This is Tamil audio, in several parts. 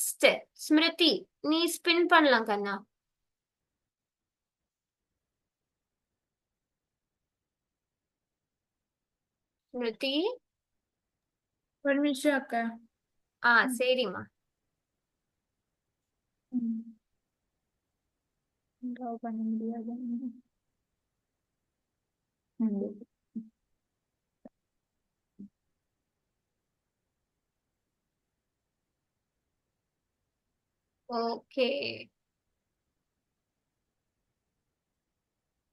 நெக்ஸ்ட் ஸ்மிருதி நீ ஸ்பின் பண்ணலாம் கண்ணா. ஸ்மிருதி? ஒரு நிமிஷம் அக்கா. ஆ சரிம்மா. பண்ண முடியாது ஓகே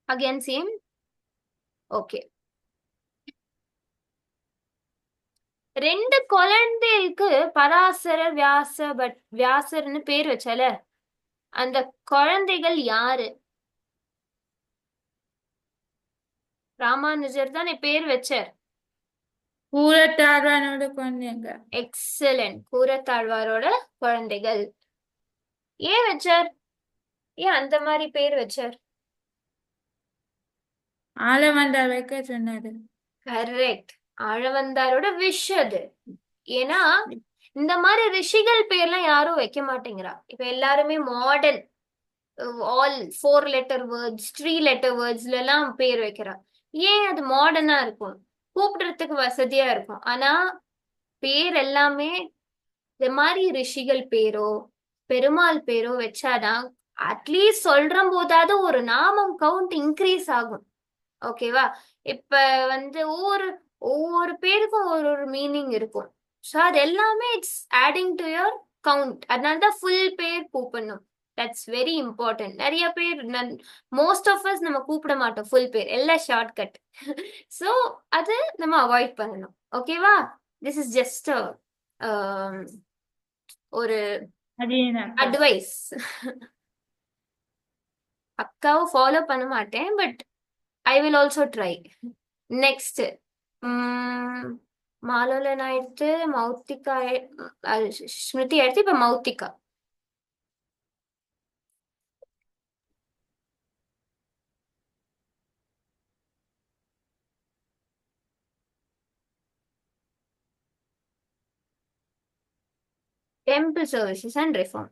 அகைன் சேம் ஓகே ரெண்டு குழந்தைகளுக்கு பராசரர் வியாச பட் வியாசர்னு பேர் வச்சல அந்த குழந்தைகள் யாரு? ராமானுஜர் தானே பேர் வச்சார். கூரத்தாழ்வானோட குழந்தைங்க. எக்ஸலண்ட் கூரத்தாழ்வாரோட குழந்தைகள். ஏன் வச்சார்? ஏன் அந்த மாதிரி பேர் வச்சார்? ஆலவந்தார் வைக்க சொன்னாரு. கரெக்ட் ஆழவந்தாரோட விஷ் அது. ஏன்னா இந்த மாதிரி ரிஷிகள் பேர்லாம் யாரும் வைக்க மாட்டேங்கிறா. இப்ப எல்லாருமே modern all four letter words three letter வேர்ட்ஸ்ல எல்லாம் பேர் வைக்கிறா. ஏன் அது மாடர்னா இருக்கும்? கூப்பிடுறதுக்கு வசதியா இருக்கும். ஆனா பேர் எல்லாமே இந்த மாதிரி ரிஷிகள் பேரோ பெருமாள் பேரோ வச்சாதான் அட்லீஸ்ட் சொல்ற போதாவது ஒரு நாமம் கவுண்ட் இன்க்ரீஸ் ஆகும். ஓகேவா இப்ப வந்து ஒவ்வொரு ஒவ்வொரு பேருக்கும் ஒரு ஒரு மீனிங் இருக்கும். ஸோ அது எல்லாமே it's adding to your count அதனால தான் ஃபுல் பேர் கூப்பிடணும். தட்ஸ் வெரி இம்பார்ட்டன்ட் நிறைய பேர் மோஸ்ட் ஆஃப் அஸ் நம்ம கூப்பிட மாட்டோம் ஃபுல் பேர். எல்லாம் ஷார்ட் கட் ஸோ அது நம்ம அவாய்ட் பண்ணணும். ஓகேவா திஸ் இஸ் ஜஸ்ட் ஒரு அட்வைஸ் அக்காவை ஃபாலோ பண்ண மாட்டேன் but I will also try next Malolan ஆயிடுத்து மௌத்திகா ஸ்மிருதி ஆயிடுத்து இப்ப Mouthika. Temple services and reform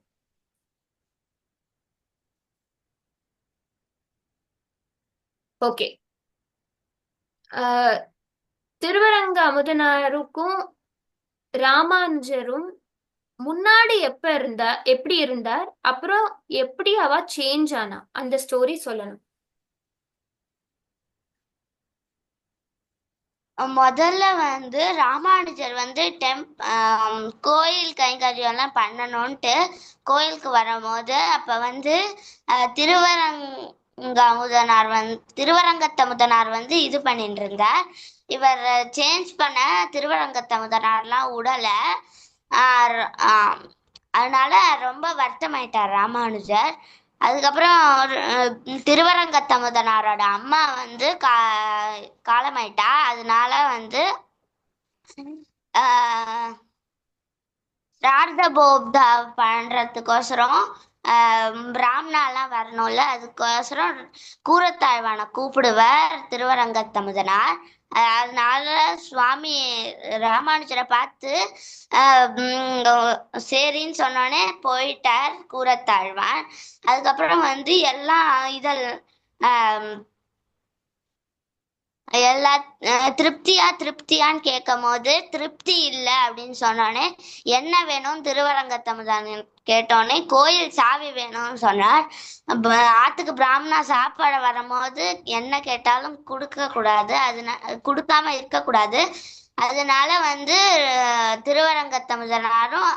okay Thiruvaranga அமுதனாருக்கும் ராமானுஜரும் முன்னாடி எப்ப இருந்தா எப்படி இருந்தார்? அப்புறம் எப்படி அவ சேஞ்ச் ஆனா? அந்த ஸ்டோரி சொல்லணும். முதல்ல வந்து ராமானுஜர் வந்து டெம்ப் கோயில் கைங்கரியம்லாம் பண்ணணும்ன்ட்டு கோயிலுக்கு வரும்போது அப்ப வந்து திருவரங்க அமுதனார் வந்து திருவரங்கத்தமுதனார் வந்து இது பண்ணிட்டு இருந்தார் இவர் சேஞ்ச் பண்ண திருவரங்கத்தமுதனார்லாம் உடல அதனால ரொம்ப வருத்தமாயிட்டார் ராமானுஜர். அதுக்கப்புறம் திருவரங்கத்தமுதனாரோட அம்மா வந்து கா காலமாயிட்டா. அதனால வந்து ஆஹ் ரார்தபோப்தா பண்றதுக்கோசரம் ஆஹ் பிராமணாலாம் வரணும்ல. அதுக்கோசரம் கூரத்தாழ்வானை கூப்பிடுவார் திருவரங்கத்தமுதனார். அதனால சுவாமி ராமானுஜரை பார்த்து சரின்னு சொன்னோடனே போயிட்டார் கூரத்தாழ்வான் அதுக்கப்புறம் வந்து எல்லாம் இதழ் ஆஹ் எல்லா திருப்தியா திருப்தியான்னு கேட்கும் போது திருப்தி இல்லை அப்படின்னு சொன்னோடனே என்ன வேணும்? திருவரங்கத்தமுதான் கேட்டோடனே கோயில் சாவி வேணும்னு சொன்னார். ஆத்துக்கு பிராமணா சாப்பாடு வரும்போது என்ன கேட்டாலும் கொடுக்க கூடாது. அதனால கொடுக்காம இருக்கக்கூடாது. அதனால வந்து அஹ், திருவரங்கத்தமுதனாரும்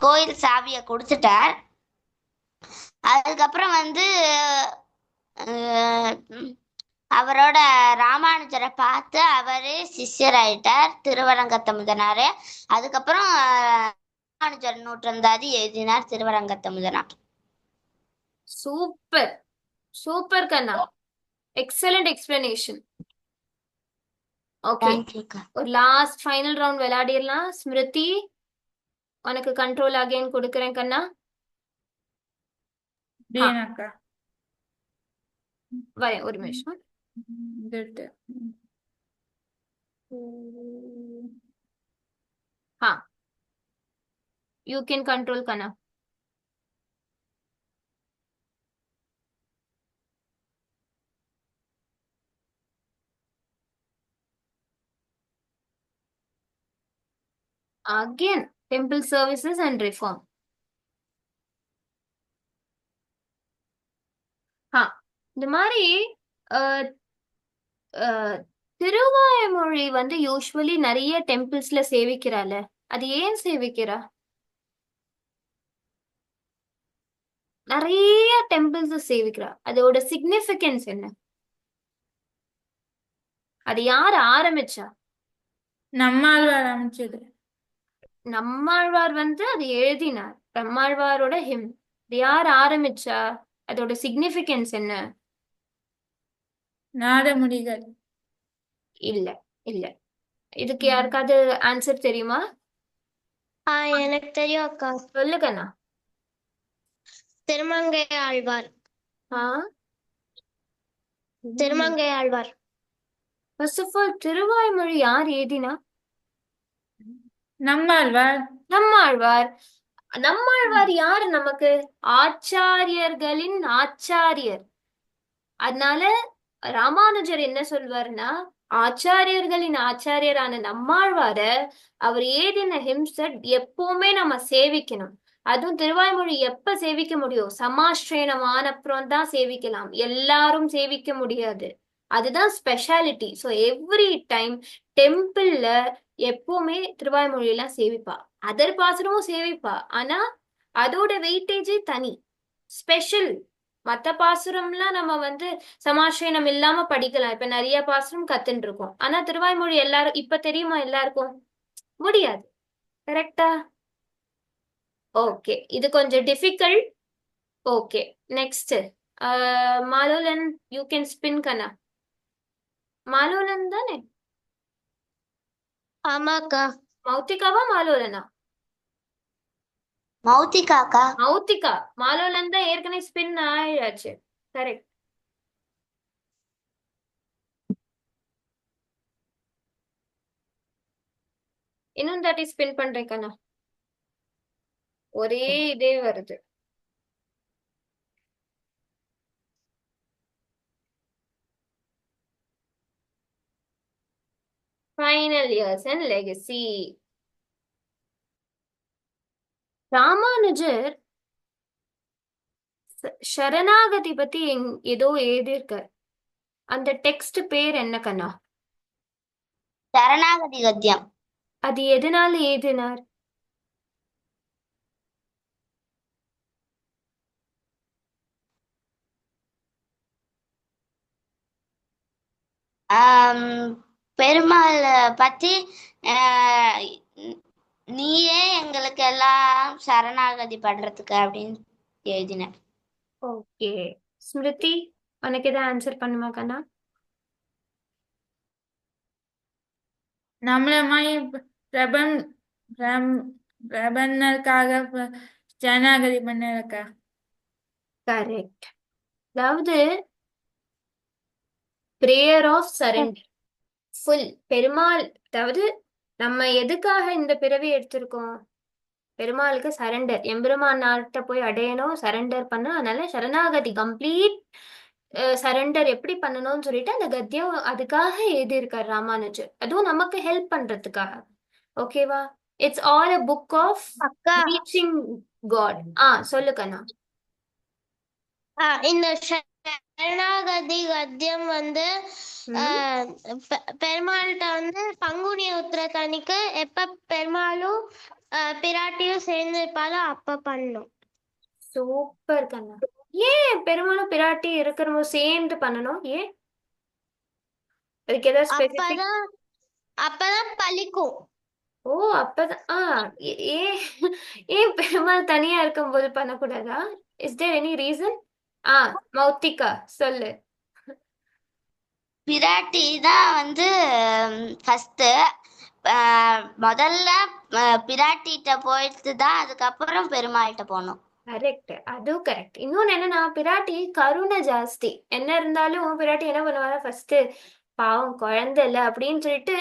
கோயில் சாவியை கொடுத்துட்டார். அதுக்கப்புறம் வந்து அவரோட ராமானுஜரை பார்த்து அவரே சிஷ்யராயிட்டார் திருவரங்கத்தமுதனாரு அதுக்கப்புறம் அஹ், ராமானுஜர் நூற்றந்தாதி எழுதினார் திருவரங்கத்தமுதனார் சூப்பர். சூப்பர் கண்ணா. எக்ஸலண்ட் எக்ஸ்பிளனேஷன் ஓகே ஒரு லாஸ்ட் ஃபைனல் ரவுண்ட் விளையாடிடலாம். ஸ்மிருதி உனக்கு கண்ட்ரோல் அகைன் கொடுக்குறேன் கண்ணா. வரேன் ஒரு நிமிஷம். இதுட்டு ஆ யூ கேன் கண்ட்ரோல் கண்ணா again temple services and reform ஆ இந்த மாதிரி அஹ், அஹ், திருவாய்மொழி வந்து யூஸ்வலி நிறைய டெம்பிள்ஸ்ல சேவிக்கிறாள. அது ஏன் சேவிக்கிறா? நிறைய டெம்பிள்ஸ் சேவிக்கிறா. அதோட சிக்னிஃபிகன்ஸ் என்ன? அது யார் ஆரம்பிச்சா? நம்மாழ்வார் அமைச்சது நம்மாழ்வார் வந்து அது எழுதினார். நம்மாழ்வாரோட ஹிம் இது யார் ஆரம்பிச்சா? அதோட சிக்னிஃபிகன்ஸ் என்ன? நாதமுடிகள் இல்ல இல்ல. இதுக்கு யாருக்காவது ஆன்சர் தெரியுமா? ஆ எனக்கு தெரியும் அக்கா. சொல்லுங்கண்ணா திருமங்கை ஆழ்வார். ஆ? Thirumangai Azhwar. First of all Thiruvaimozhi யார் எழுதினா? நம்மாழ்வார். நம்மாழ்வார். நம்மாழ்வார் யாரு நமக்கு? ஆச்சாரியர்களின் ஆச்சாரியர். அதனால ராமானுஜர் என்ன சொல்வார்னா ஆச்சாரியர்களின் ஆச்சாரியரான நம்மாழ்வார அவர் ஏதின ஹிம்சட் எப்பவுமே நம்ம சேவிக்கணும். அதுவும் திருவாய்மொழி எப்ப சேவிக்க முடியும்? சமாஸ்ரயணம் ஆனப்புறம் தான் சேவிக்கலாம். எல்லாரும் சேவிக்க முடியாது. அதுதான் ஸ்பெஷாலிட்டி ஸோ எவ்ரி டைம் டெம்பிள்ல எப்பவுமே திருவாய்மொழியெல்லாம் சேவிப்பா. அதர் பாசனமும் சேவிப்பா. ஆனா அதோட வெயிட்டேஜே தனி. ஸ்பெஷல் மத்த பாசுரம்லாம் நம்ம வந்து சமாசயனம் இல்லாம படிக்கலாம். இப்ப நிறைய பாசுரம் கத்துன்னு இருக்கோம் ஆனா திருவாய்மொழி எல்லாரும் இப்ப தெரியுமா எல்லாருக்கும்? முடியாது. கரெக்டா ஓகே இது கொஞ்சம் difficult okay next Malolan you can spin கண்ணா. மாலோலன் தானே? ஆமாக்கா. மௌத்திகாவா மாலோலனா? மௌத்திகாக்கா? மௌத்திகா. மாலோல இருந்தா ஏற்கனவே ஸ்பின் ஆயாச்சு கரெக்ட் இன்னும் தாட்டி ஸ்பின் பண்றேன் கண்ணா. ஒரே இதே வருது. Final years and legacy Ramanujar சரணாகதி பத்தி ஏதோ எழுதியிருக்கார். அந்த டெக்ஸ்ட் பேர் என்ன கண்ணா? சரணாகதி கத்தியம் அது எதனால எழுதினார்? பெருமாள் பத்தி நீயே எங்களுக்கு எல்லாம் சரணாகதி பண்றதுக்கு அப்படின்னு எழுதினேன் ஓகே. ஸ்மிருதி உனக்கு எதாவது ஆன்சர் பண்ணுமா கண்ணா? நம்மள மாதிரி பிரபன் பிரம்- பிரபன்னருக்காக சரணாகதி பண்ணலக்கா. கரெக்ட் அதாவது prayer of surrender full Perumal அதாவது நம்ம எதுக்காக இந்த பிறவி எடுத்திருக்கோம்? பெருமாளுக்கு சரண்டர் எம்பெருமான் நாட்ட போய் அடையணும் சரண்டர் பண்ண அதனால சரணாகதி கம்ப்ளீட் சரண்டர் எப்படி பண்ணணும்னு சொல்லிட்டு அந்த கத்தியம் அதுக்காக எழுதியிருக்கார் ராமானுஜர். அதுவும் நமக்கு ஹெல்ப் பண்றதுக்காக. ஓகேவா it's all a book of reaching God ஆ சொல்லு கண்ணா ஆ, இந்த சரணாகதி கத்தியம் வந்து பெருமாள்கிட்ட வந்து பங்குனி உத்திரத்தன்னைக்கு எப்ப பெருமாளும் பிராட்டியும் சேர்ந்து இருப்பாளோ அப்ப பண்ணும். சூப்பர் கண்ணா. ஏன் பெருமாளும் பிராட்டி இருக்கிறவங்க சேர்ந்து பண்ணணும்? ஏன்? அதுக்கு ஏதாவது ஸ்பெசிபிக் அப்பதான் பலிக்கும் ஓ அப்பதான் ஆ ஏன் ஏன் பெருமாள் தனியா இருக்கும்போது பண்ணக்கூடாதா? இஸ் தேர் எனி ரீசன் ஆ மௌத்திகா சொல்லு. பிராட்டி தான் வந்து ஃபர்ஸ்ட் முதல்ல பிராட்டிகிட்ட போயிட்டு தான் அதுக்கப்புறம் பெருமாள்கிட்ட போகணும். கரெக்ட். அதுவும் கரெக்ட். இன்னொன்னு என்னன்னா பிராட்டி கருணை ஜாஸ்தி. என்ன இருந்தாலும் பிராட்டி என்ன பண்ணுவாங்க ஃபர்ஸ்ட் பாவம் குழந்தை இல்ல அப்படின்னு சொல்லிட்டு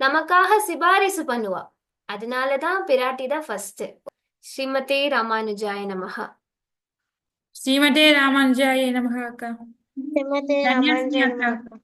நமக்காக சிபாரிசு பண்ணுவா. அதனாலதான் பிராட்டி தான் ஃபர்ஸ்ட் ஸ்ரீமதே ராமானுஜாய நமஹ. శ్రీమతే రామాంజాయ నమ ధన్యవాదాలు